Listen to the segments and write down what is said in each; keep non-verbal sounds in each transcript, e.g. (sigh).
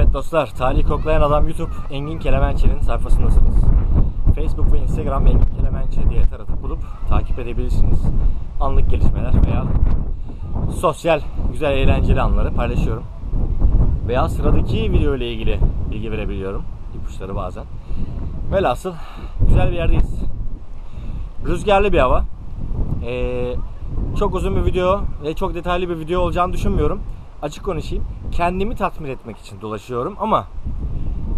Evet dostlar, Talih Koklayan Adam YouTube Engin Kelemençe'nin sayfasındasınız. Facebook ve Instagram Engin Kelemençe diye taratıp bulup takip edebilirsiniz. Anlık gelişmeler veya sosyal, güzel, eğlenceli anları paylaşıyorum. Veya sıradaki video ile ilgili bilgi verebiliyorum. İpuçları bazen. Velhasıl güzel bir yerdeyiz. Rüzgarlı bir hava. Ee, çok uzun bir video ve çok detaylı bir video olacağını düşünmüyorum. Açık konuşayım. Kendimi tatmin etmek için dolaşıyorum ama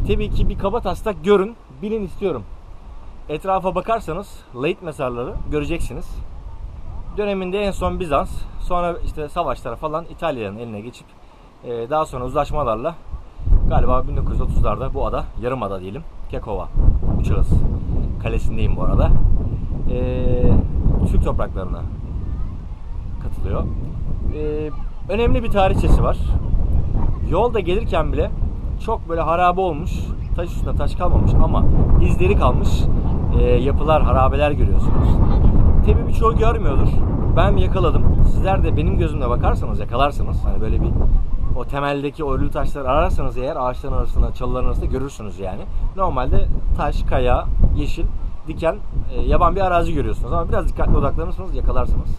tabii ki bir kaba taslak görün, bilin istiyorum. Etrafa bakarsanız Late mezarları göreceksiniz. Döneminde en son Bizans, sonra işte savaşlara falan İtalya'nın eline geçip e, daha sonra uzlaşmalarla galiba 1930'larda bu ada, yarım ada diyelim, Kekova, Uçağız kalesindeyim bu arada. E, Türk topraklarına katılıyor. E, önemli bir tarihçesi var. Yolda gelirken bile çok böyle harabe olmuş, taş üstüne taş kalmamış ama izleri kalmış e, yapılar, harabeler görüyorsunuz. Tabii birçoğu görmüyordur. Ben yakaladım. Sizler de benim gözümle bakarsanız yakalarsınız. Hani böyle bir o temeldeki o ölü taşları ararsanız eğer ağaçların arasında, çalıların arasında görürsünüz yani. Normalde taş, kaya, yeşil, diken, e, yaban bir arazi görüyorsunuz ama biraz dikkatli odaklanırsanız yakalarsınız.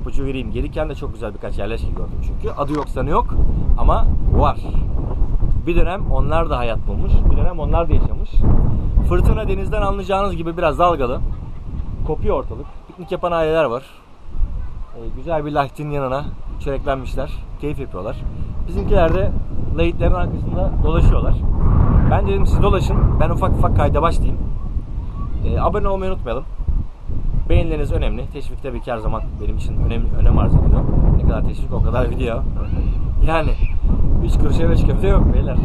İpucu vereyim. Gelirken de çok güzel birkaç yerleşke gördüm çünkü. Adı yok sanı yok ama var. Bir dönem onlar da hayat bulmuş. Bir dönem onlar da yaşamış. Fırtına denizden anlayacağınız gibi biraz dalgalı. Kopuyor ortalık. Piknik yapan aileler var. Ee, güzel bir lahtin yanına çöreklenmişler. Keyif yapıyorlar. Bizimkiler de lahitlerin arkasında dolaşıyorlar. Ben dedim siz dolaşın. Ben ufak ufak kayda başlayayım. Ee, abone olmayı unutmayalım. Beğenileriniz önemli. Teşvik tabii ki her zaman benim için önemli, önem arz ediyor. Ne kadar teşvik o kadar video. yani 3 kuruşa 5 köfte yok beyler.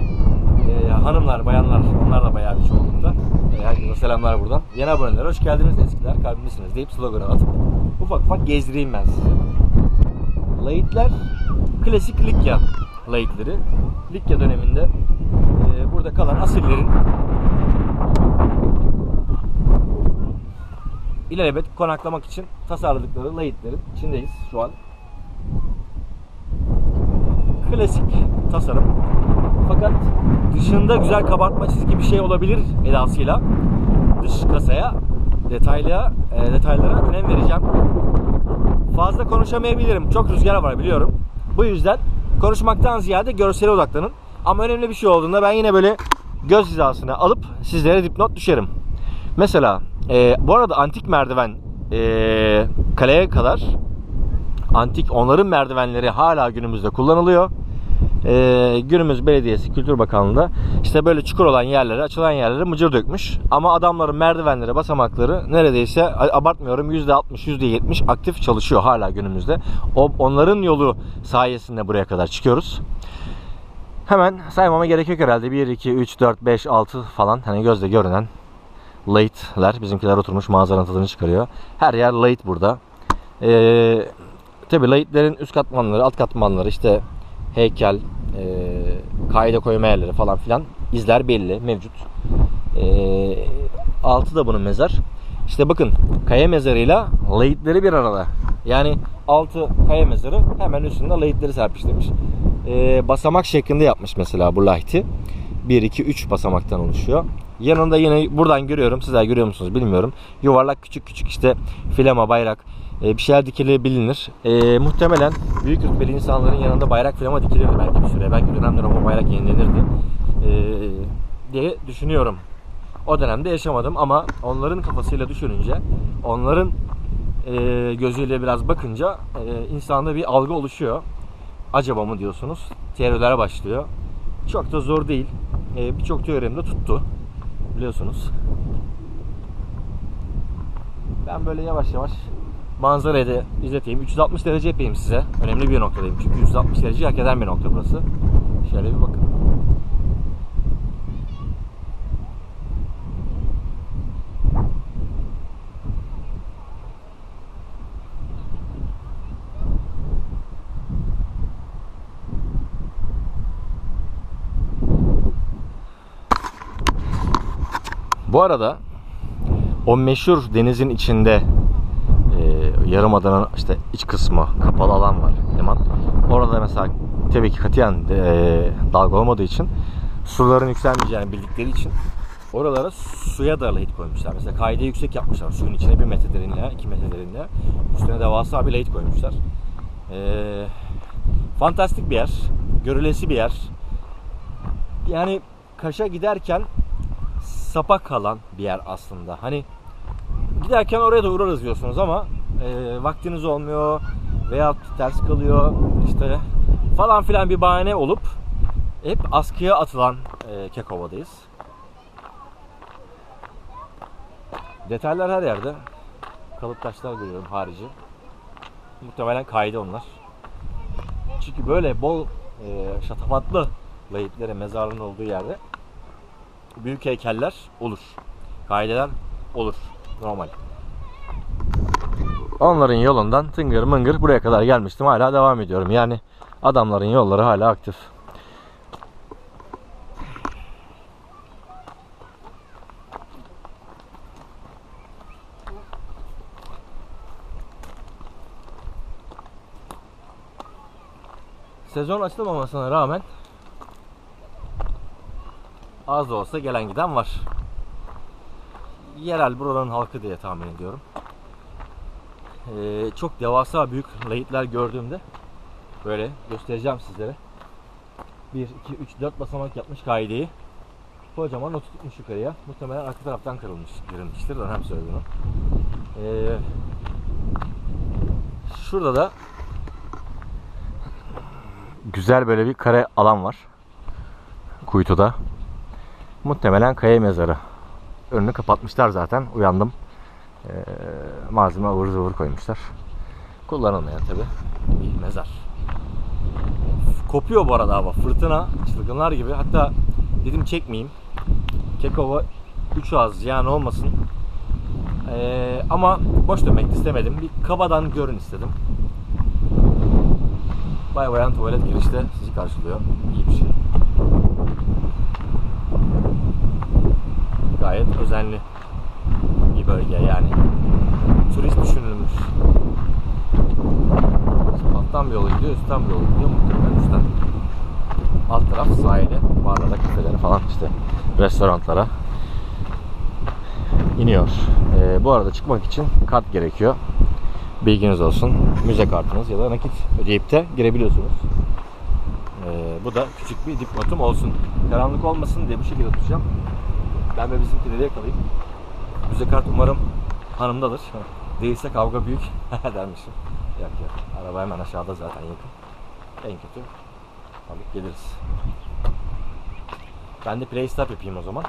Ee, hanımlar, bayanlar onlar da bayağı bir çoğunlukta. Ee, herkese selamlar buradan. Yeni aboneler hoş geldiniz eskiler kalbimdesiniz deyip sloganı atıp ufak ufak gezdireyim ben sizi. Laitler klasik Likya Laitleri. Likya döneminde e, burada kalan asillerin ilelebet konaklamak için tasarladıkları layitlerin içindeyiz şu an. Klasik tasarım. Fakat dışında güzel kabartma çizgi bir şey olabilir edasıyla dış kasaya detaylıya e, detaylara önem vereceğim. Fazla konuşamayabilirim. Çok rüzgar var biliyorum. Bu yüzden konuşmaktan ziyade görsele odaklanın. Ama önemli bir şey olduğunda ben yine böyle göz hizasına alıp sizlere dipnot düşerim. Mesela e, bu arada antik merdiven e, kaleye kadar antik onların merdivenleri hala günümüzde kullanılıyor. E, günümüz belediyesi Kültür Bakanlığı'nda işte böyle çukur olan yerlere açılan yerlere mıcır dökmüş. Ama adamların merdivenleri basamakları neredeyse abartmıyorum %60 %70 aktif çalışıyor hala günümüzde. O, onların yolu sayesinde buraya kadar çıkıyoruz. Hemen saymama gerek yok herhalde. 1, 2, 3, 4, 5, 6 falan hani gözle görünen late'ler. Bizimkiler oturmuş manzaranın tadını çıkarıyor. Her yer late burada. Ee, Tabi late'lerin üst katmanları, alt katmanları işte heykel, e, kaide koyma yerleri falan filan izler belli, mevcut. E, altı da bunun mezar. İşte bakın kaya mezarıyla late'leri bir arada. Yani altı kaya mezarı hemen üstünde late'leri serpiştirmiş. E, basamak şeklinde yapmış mesela bu lahti. 1, 2, 3 basamaktan oluşuyor. Yanında yine buradan görüyorum. Sizler görüyor musunuz bilmiyorum. Yuvarlak küçük küçük işte flama bayrak e, bir şeyler dikilebilir. E, muhtemelen büyük rütbeli insanların yanında bayrak flama dikilirdi belki bir süre. Belki dönemler o bayrak yenilenirdi. E, diye düşünüyorum. O dönemde yaşamadım ama onların kafasıyla düşününce, onların e, gözüyle biraz bakınca e, insanda bir algı oluşuyor. Acaba mı diyorsunuz? Teoriler başlıyor. Çok da zor değil. E, Birçok teorim de tuttu. Biliyorsunuz. Ben böyle yavaş yavaş manzarayı da izleteyim. 360 derece yapayım size. Önemli bir noktadayım. Çünkü 360 derece hak eden bir nokta burası. Şöyle bir bakın. Bu arada o meşhur denizin içinde e, Yarımada'nın işte iç kısmı kapalı alan var liman. Orada mesela tabii ki katiyen e, dalga olmadığı için suların yükselmeyeceğini bildikleri için oralara suya da late koymuşlar. Mesela kaydı yüksek yapmışlar. Suyun içine bir metre derinliğe, iki metre derinliğe. Üstüne devasa bir late koymuşlar. E, fantastik bir yer. Görülesi bir yer. Yani Kaş'a giderken sapa kalan bir yer aslında. Hani giderken oraya da uğrarız diyorsunuz ama e, vaktiniz olmuyor veya ters kalıyor işte falan filan bir bahane olup hep askıya atılan e, Kekova'dayız. Detaylar her yerde. Kalıp taşlar görüyorum harici. Muhtemelen kaydı onlar. Çünkü böyle bol e, şatafatlı layıkların mezarlığın olduğu yerde büyük heykeller olur. Kaideler olur. Normal. Onların yolundan tıngır mıngır buraya kadar gelmiştim. Hala devam ediyorum. Yani adamların yolları hala aktif. Sezon açılmamasına rağmen az da olsa gelen giden var. Yerel buranın halkı diye tahmin ediyorum. Ee, çok devasa büyük layıklar gördüğümde böyle göstereceğim sizlere. 1, 2, 3, 4 basamak yapmış kaideyi. Kocaman notu tutmuş yukarıya. Muhtemelen arka taraftan kırılmış, kırılmıştır. Söyledi bunu. Ee, şurada da güzel böyle bir kare alan var. Kuytuda. Muhtemelen kaya mezarı. Önünü kapatmışlar zaten. Uyandım. Ee, malzeme ıvır zıvır koymuşlar. Kullanılmayan tabi bir mezar. Kopuyor bu arada hava. Fırtına, çılgınlar gibi. Hatta dedim çekmeyeyim. Kekova 3 az ziyan olmasın. Ee, ama boş dönmek istemedim. Bir kabadan görün istedim. Bay bayan tuvalet girişte sizi karşılıyor. İyi bir şey. Gayet özenli bir bölge yani. Turist düşünülmüş. Alttan bir yola gidiyor, üstten bir yola gidiyor. Muhtemelen üstten. Alt taraf sahile, mağarada kafelere falan işte restoranlara iniyor. Ee, bu arada çıkmak için kart gerekiyor. Bilginiz olsun. Müze kartınız ya da nakit ödeyip de girebiliyorsunuz. Ee, bu da küçük bir dipnotum olsun. Karanlık olmasın diye bu şekilde tutacağım. Ben de bizimkileri yakalayayım. Müze kart umarım hanımdadır. Değilse kavga büyük (laughs) dermişim. Yok yok. Araba hemen aşağıda zaten yakın. En kötü alıp geliriz. Ben de play stop yapayım o zaman.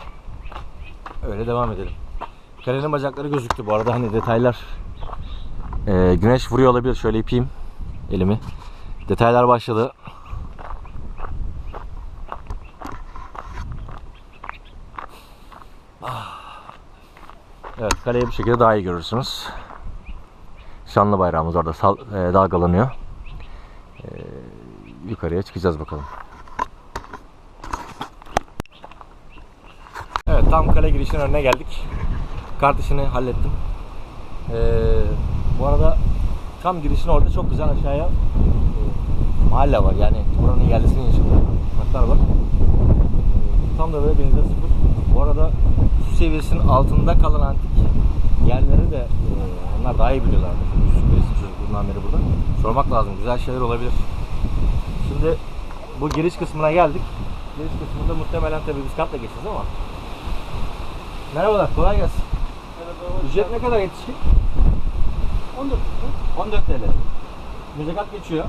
Öyle devam edelim. Kalenin bacakları gözüktü bu arada hani detaylar ee, güneş vuruyor olabilir. Şöyle yapayım elimi. Detaylar başladı. Evet kaleyi bu şekilde daha iyi görürsünüz. Şanlı bayrağımız orada sal, e, dalgalanıyor. E, yukarıya çıkacağız bakalım. Evet tam kale girişinin önüne geldik. Kart işini hallettim. Ee, bu arada tam girişin orada çok güzel aşağıya e, mahalle var. Yani buranın yerlisinin yaşadığı var. E, tam da böyle denize sıfır. Bu arada su seviyesinin altında kalan antik yerleri de e, onlar daha iyi biliyorlar. Yusuf çocukluğundan beri burada. Sormak lazım. Güzel şeyler olabilir. Şimdi bu giriş kısmına geldik. Giriş kısmında muhtemelen tabii biz kartla geçeceğiz ama. Merhabalar, kolay gelsin. Ücret ne kadar yetişkin? 14 14 TL. Müze kart geçiyor.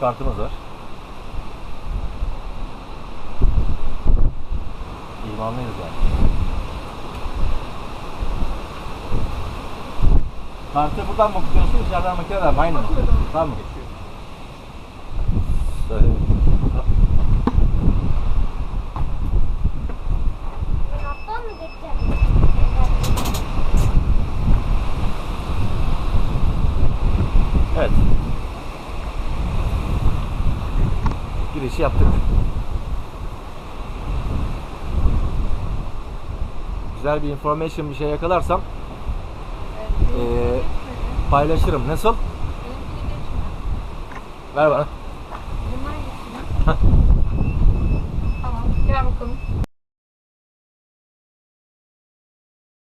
Kartımız var. İmanlıyız yani. Kartı buradan mı okutuyorsun, dışarıdan makineden mi? Aynı mı? Tamam mı? Söyle. güzel bir information bir şey yakalarsam e, paylaşırım. Nasıl? Ver bana. Tamam, gel bakalım.